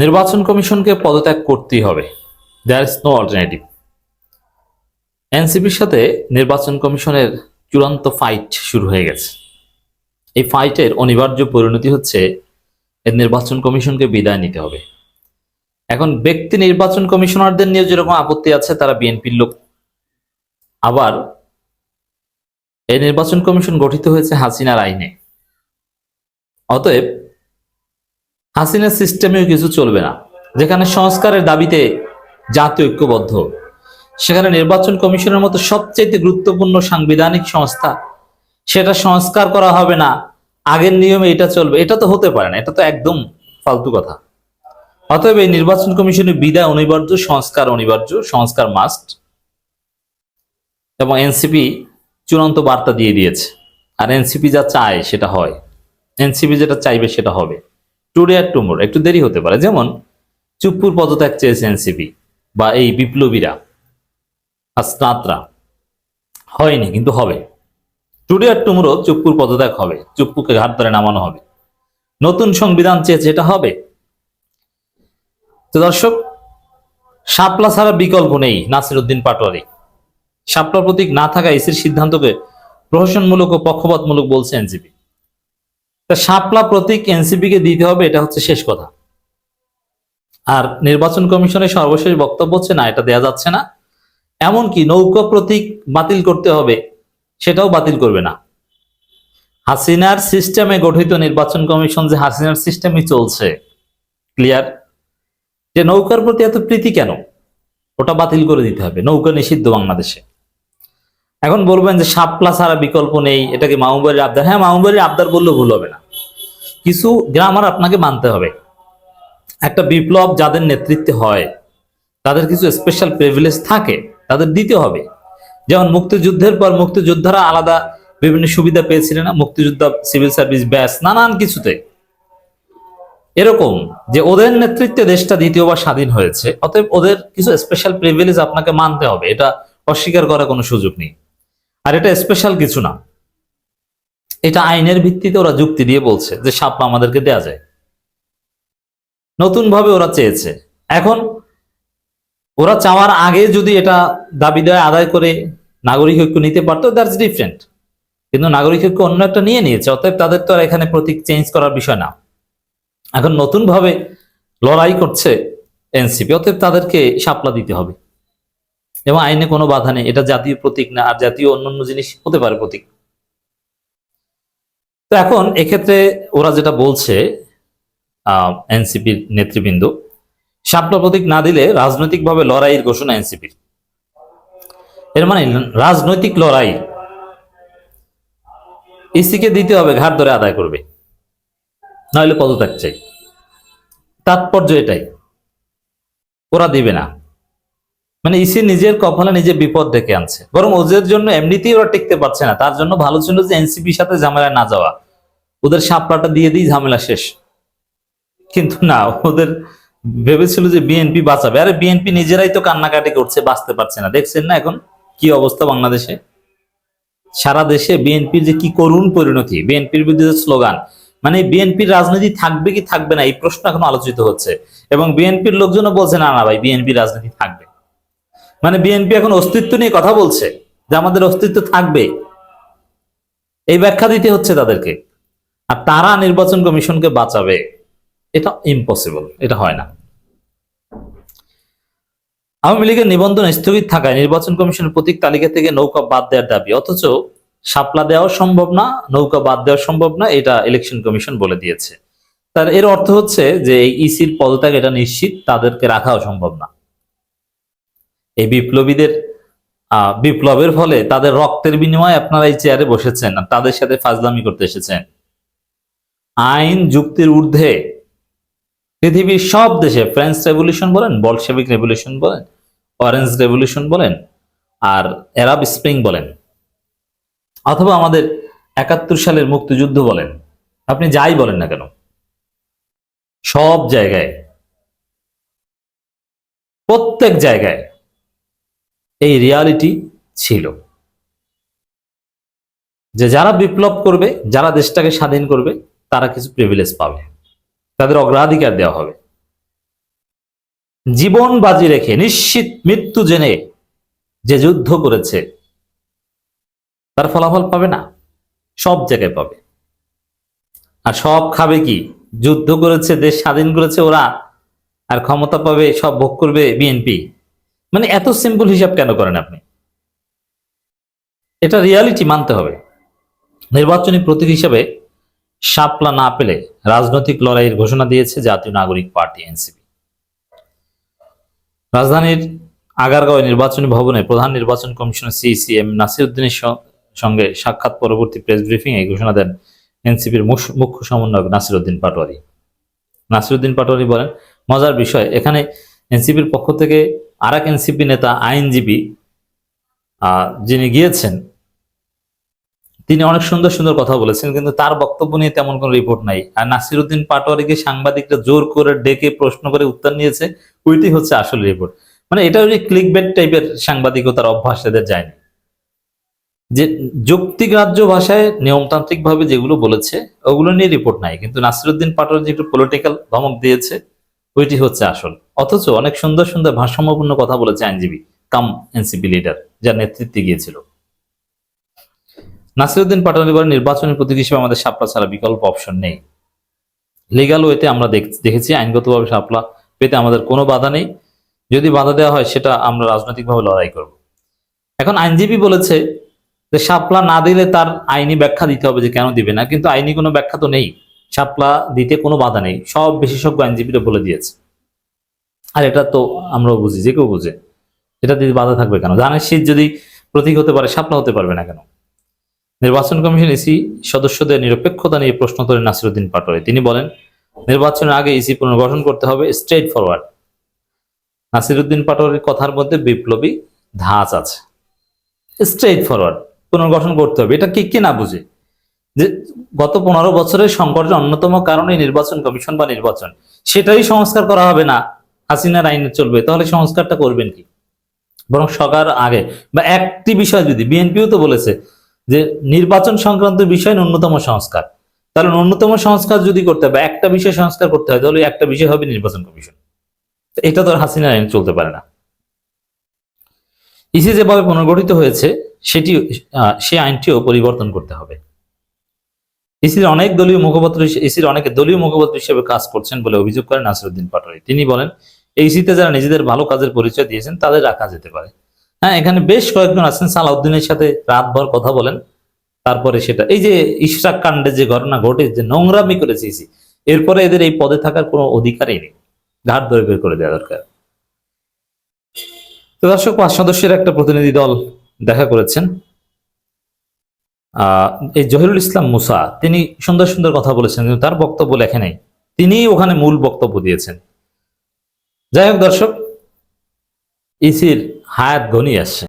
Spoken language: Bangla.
নির্বাচন কমিশনকে পদত্যাগ করতেই হবে। দেয়ার ইজ নো অল্টারনেটিভ এনসিপির সাথে নির্বাচন কমিশনের চূড়ান্ত ফাইট শুরু হয়ে গেছে। এই ফাইটের অনিবার্য পরিণতি হচ্ছে এর নির্বাচন কমিশনকে বিদায় নিতে হবে। এখন ব্যক্তি নির্বাচন কমিশনারদের নিয়ে যেরকম আপত্তি আছে, তারা বিএনপির লোক। আবার এই নির্বাচন কমিশন গঠিত হয়েছে হাসিনার আইনে। অতএব হাসিনার সিস্টেমেও কিছু চলবে না, যেখানে সংস্কারের দাবিতে জাতীয় ঐক্যবদ্ধ। সেখানে নির্বাচন কমিশনের মতো সবচেয়ে গুরুত্বপূর্ণ সাংবিধানিক সংস্থা, সেটা সংস্কার করা হবে না। আগের নিয়মে এটা চলবে, এটা তো হতে পারে না, এটা তো একদম ফালতু কথা। অতএব এই নির্বাচন কমিশনের বিদায় অনিবার্য, সংস্কার অনিবার্য, সংস্কার মাস্ট এবং এনসিপি চূড়ান্ত বার্তা দিয়ে দিয়েছে। আর এনসিপি যা চায় সেটা হয়। এনসিপি যেটা চাইবে সেটা হবে। টুডে আর টুমোর একটু দেরি হতে পারে। যেমন, চুপ্পুর পদত্যাগ চেয়েছে এনসিপি বা এই বিপ্লবীরা আস্তাতরা হয়নি, কিন্তু হবে। টুডে আর টুমোরও চুপ্পুর পদত্যাগ হবে, চুপ্পুকে ঘাট ধরে নামানো হবে। নতুন সংবিধান চেয়েছে, এটা হবে। তো দর্শক, শাপলা ছাড়া বিকল্প নেই নাসির উদ্দিন পাটোয়ারি। শাপলা প্রতীক না থাকা এসির সিদ্ধান্তকে প্রহসনমূলক ও পক্ষপাতমূলক বলছে এনসিপি তা শাপলা প্রতীক এনসিপি কে দিতে হবে, এটা হচ্ছে শেষ কথা। আর নির্বাচন কমিশনের সর্বশেষ বক্তব্য হচ্ছে, না, এটা দেয়া যাচ্ছে না। এমনকি নৌকা প্রতীক বাতিল করতে হবে, সেটাও বাতিল করবে না। হাসিনার সিস্টেমে গঠিত নির্বাচন কমিশন যে হাসিনার সিস্টেমই চলছে, ক্লিয়ার? যে নৌকার প্রতি এত প্রীতি কেন? ওটা বাতিল করে দিতে হবে, নৌকা নিষিদ্ধ বাংলাদেশে। এখন বলবেন যে সাপলা ছাড়া বিকল্প নেই, এটাকে মামুবাড়ির আবদার। হ্যাঁ মামুবাড়ির আবদার বললেও ভুল হবে না। কিছু গ্রামার আপনাকে মানতে হবে। একটা বিপ্লব যাদের নেতৃত্বে হয়, তাদের কিছু স্পেশাল প্রিভিলেজ থাকে, তাদের দিতে হবে। যেমন মুক্তিযুদ্ধের পর মুক্তিযোদ্ধারা আলাদা বিভিন্ন সুবিধা পেয়েছিলেন না, মুক্তিযোদ্ধা সিভিল সার্ভিস ব্যাস নানান কিছুতে। এরকম যে ওদের নেতৃত্বে দেশটা দ্বিতীয়বার স্বাধীন হয়েছে, অতএব ওদের কিছু স্পেশাল প্রিভিলেজ আপনাকে মানতে হবে, এটা অস্বীকার করার কোনো সুযোগ নেই। আর এটা স্পেশাল কিছু না। এটা আইনের ভিত্তিতে ওরা যুক্তি দিয়ে বলছে যে সাপলা আমাদেরকে দেয়া যায়। নতুন ভাবে ওরা চেয়েছে। এখন ওরা চাওয়ার আগে যদি এটা দাবি দেয় আদায় করে নাগরিক ঐক্য নিতে পারতো দ্যাটস ডিফারেন্ট কিন্তু নাগরিক ঐক্য অন্য একটা নিয়ে নিয়েছে, অতএব তাদের তো আর এখানে প্রতীক চেঞ্জ করার বিষয় না। এখন নতুন ভাবে লড়াই করছে এনসিপি, অতএব তাদেরকে সাপলা দিতে হবে। এবং আইনে কোনো বাধা নেই, এটা জাতীয় প্রতীক না, আর জাতীয় অন্যান্য জিনিস হতে পারে প্রতীক। তো এখন এক্ষেত্রে ওরা যেটা বলছে এনসিপির নেতৃবৃন্দ সাপলা প্রতীক না দিলে রাজনৈতিকভাবে লড়াইয়ের ঘোষণা এনসিপির। এর মানে রাজনৈতিক লড়াই। ইসিকে দিতে হবে, ঘাট ধরে আদায় করবে। নইলে পদত্যাগ চাই। তাৎপর্য এটাই। ওরা দিবে না। মানে ইসি নিজের কপালে নিজে বিপদ ডেকে আনছে। বরং ওদের জন্য এমনিতেই ওরা টিকতে পারছে না। তার জন্য ভালো ছিল যে এনসিপির সাথে ঝামেলায় না যাওয়া। ওদের সাপলাটা দিয়ে দিই, ঝামেলা শেষ। কিন্তু না, ওদের ভেবেছিল যে বিএনপি বাঁচাবে। আরে বিএনপি নিজেরাই তো কান্নাকাটি করছে, বাঁচতে পারছে না। দেখছেন না এখন কি অবস্থা বাংলাদেশে? সারা দেশে বিএনপির যে কি করুণ পরিণতি, বিএনপির বিরুদ্ধে স্লোগান মানে বিএনপির রাজনীতি থাকবে কি থাকবে না, এই প্রশ্ন এখন আলোচিত হচ্ছে। এবং বিএনপির লোকজনও বলছে, না না ভাই বিএনপি রাজনীতি থাকবে। মানে বিএনপি এখন অস্তিত্ব নিয়ে কথা বলছে যে আমাদের অস্তিত্ব থাকবে। এই ব্যাখ্যা দিতে হচ্ছে তাদেরকে। আর তারা নির্বাচন কমিশনকে বাঁচাবে, এটা ইম্পসিবল এটা হয় না। আওয়ামী লীগের নিবন্ধন স্থগিত থাকায় নির্বাচন কমিশনের প্রতীক তালিকা থেকে নৌকা বাদ দেওয়ার দাবি। অথচ সাপলা দেওয়া সম্ভব না, নৌকা বাদ দেওয়া সম্ভব না, এটা ইলেকশন কমিশন বলে দিয়েছে। তার এর অর্থ হচ্ছে যে এই ইসির পদত্যাগ এটা নিশ্চিত, তাদেরকে রাখাও সম্ভব না। এই বিপ্লবীদের বিপ্লবের ফলে তাদের রক্তের বিনিময়ে আপনারা এই চেয়ারে বসেছেন, তাদের সাথে ফাজলামি করতে এসেছেন। আইন যুক্তির ঊর্ধ্বে পৃথিবীর সব দেশে ফ্রেঞ্চ রেভলিউশন বলেন বলশেবিক রেভলিউশন বলেন অরেঞ্জ রেভলিউশন বলেন, আর অ্যারাব স্প্রিং বলেন, অথবা আমাদের একাত্তর সালের মুক্তিযুদ্ধ বলেন, আপনি যাই বলেন না কেন, সব জায়গায়, প্রত্যেক জায়গায় এই রিয়ালিটি ছিল। যে যারা বিপ্লব করবে, যারা দেশটাকে স্বাধীন করবে, তারা কিছু প্রিভিলেজ পাবে। তাদের অগ্রাধিকার দেওয়া হবে। জীবন বাজি রেখে, নিশ্চিত মৃত্যু জেনে যে যুদ্ধ করেছে, তার ফলাফল পাবে না। সব জায়গায় পাবে। আর সব খাবে কি? যুদ্ধ করেছে, দেশ স্বাধীন করেছে ওরা। আর ক্ষমতা পাবে, সব ভোগ করবে বিএনপি। মানে এত সিম্পল হিসাব কেন করেন আপনি? এটা রিয়ালিটি মানতে হবে। নির্বাচনী প্রতীক হিসেবে শাপলা না পেলে রাজনৈতিক লড়াইয়ের ঘোষণা দিয়েছে জাতীয় নাগরিক পার্টি, এনসিপি। রাজধানীর আগারগাঁও নির্বাচনী ভবনে প্রধান নির্বাচন কমিশনার সিসিএম নাসিরুদ্দিনের সঙ্গে সাক্ষাৎ পরবর্তী প্রেস ব্রিফিং এ ঘোষণা দেন এনসিপির মুখ্য সমন্বয়ক নাসিরুদ্দিন পাটোয়ারি। নাসিরুদ্দিন পাটোয়ারি বলেন, মজার বিষয়, এখানে এনসিপির পক্ষ থেকে আর এক এনসিপি নেতা আইনজীবী যিনি গিয়েছেন, তিনি অনেক সুন্দর সুন্দর কথা বলেছেন, কিন্তু তার বক্তব্য নিয়ে তেমন কোনো রিপোর্ট নাই। আর নাসিরুদ্দিন পাটোয়ারিকে সাংবাদিকরা জোর করে ডেকে প্রশ্ন করে উত্তর নিয়েছে ওইটি হচ্ছে আসল রিপোর্ট মানে এটা ওই ক্লিক বেট টাইপের সাংবাদিকতার অভ্যাস এদের যায়নি। যে যুক্তিগ্রাহ্য ভাষায় নিয়মতান্ত্রিক ভাবে যেগুলো বলেছে, ওগুলো নিয়ে রিপোর্ট নাই। কিন্তু নাসিরুদ্দিন পাটোয়ারি যে একটু পলিটিক্যাল ধমক দিয়েছে ওইটি হচ্ছে আসল। অথচ অনেক সুন্দর সুন্দর ভারসাম্যপূর্ণ কথা বলেছে আইনজীবী কাম এনসিপি লিডার, যার নেতৃত্বে গিয়েছিল। নাসিরুদ্দিন পাটোয়ারি বলেন, নির্বাচনী প্রতীক হিসেবে আমাদের শাপলা ছাড়া বিকল্প অপশন নেই। লিগাল ওয়েতে আমরা দেখ- দেখেছি, আইনগতভাবে সাপলা পেতে আমাদের কোনো বাধা নেই। যদি বাধা দেওয়া হয়, সেটা আমরা রাজনৈতিকভাবে লড়াই করব। এখন আইনজীবী বলেছে যে সাপলা না দিলে তার আইনি ব্যাখ্যা দিতে হবে যে কেন দিবে না, কিন্তু আইনি কোনো ব্যাখ্যা তো নেই। শাপলা দিতে কোনো বাধা নেই। সব বিশেষজ্ঞ আইনজীবীরা বলে দিয়েছে। আর এটা তো আমরাও বুঝি, যে কেউ বুঝে। এটা দিতে বাধা থাকবে কেন? ধানের শীত যদি প্রতীক হতে পারে, শাপলা হতে পারবে না কেন? নির্বাচন কমিশন ইসি সদস্যদের নিরপেক্ষতা নিয়ে প্রশ্ন তোলেন নাসিরুদ্দিন পাটোয়ারি। তিনি বলেন, নির্বাচনের আগে ইসি পুনর্গঠন করতে হবে স্ট্রেট ফরওয়ার্ড নাসিরুদ্দিন পাটোয়ারির কথার মধ্যে বিপ্লবী ধাঁচ আছে। স্ট্রেট ফরওয়ার্ড পুনর্গঠন করতে হবে। এটা কি কে না বুঝে? যে গত পনেরো বছরের সংকটের অন্যতম কারণে নির্বাচন কমিশন বা নির্বাচন। সেটাই সংস্কার করা হবে না। হাসিনার আইনে চলবে। তাহলে সংস্কারটা করবেন কি? বরং সকার আগে। বা একটি বিষয় যদি, বিএনপিও তো বলেছে যে নির্বাচন সংক্রান্ত বিষয় ন্যূনতম সংস্কার। তাহলে ন্যূনতম সংস্কার যদি করতে হবে একটা বিষয় সংস্কার করতে হয়, তাহলে একটা বিষয় হবে নির্বাচন কমিশন। এটা তো হাসিনার আইন চলতে পারে না। ইসি যেভাবে পুনর্গঠিত হয়েছে সেটি সে আইনটিও পরিবর্তন করতে হবে। ইসির অনেক দলীয় মুখপাত্র ইসির অনেকে দলীয় মুখপাত্র হিসেবে কাজ করছেন বলে অভিযোগ করেন নাসিরুদ্দিন পাটোয়ারি। তিনি বলেন, এই ইসিতে যারা নিজেদের ভালো কাজের পরিচয় দিয়েছেন, তাদের রাখা যেতে পারে। হ্যাঁ এখানে বেশ কয়েকজন আছেন, সালাউদ্দিনের সাথে রাতভর কথা বলেন, তারপরে সেটা, এই যে ইশরাক কাণ্ডে যে ঘটনা ঘটে, যে নোংরামি করেছে ইসি এরপরে এদের এই পদে থাকার কোনো অধিকারই নেই। ঘাট ধরে বের করে দেওয়া দরকার। তো দর্শক, পাঁচ সদস্যের একটা প্রতিনিধি দল দেখা করেছেন। এই জহিরুল ইসলাম মুসা, তিনি সুন্দর সুন্দর কথা বলেছেন, কিন্তু তার বক্তব্য লেখে নাই। তিনি ওখানে মূল বক্তব্য দিয়েছেন। যাই হোক দর্শক, ইসির হায়াত ঘনিয়ে আসছে।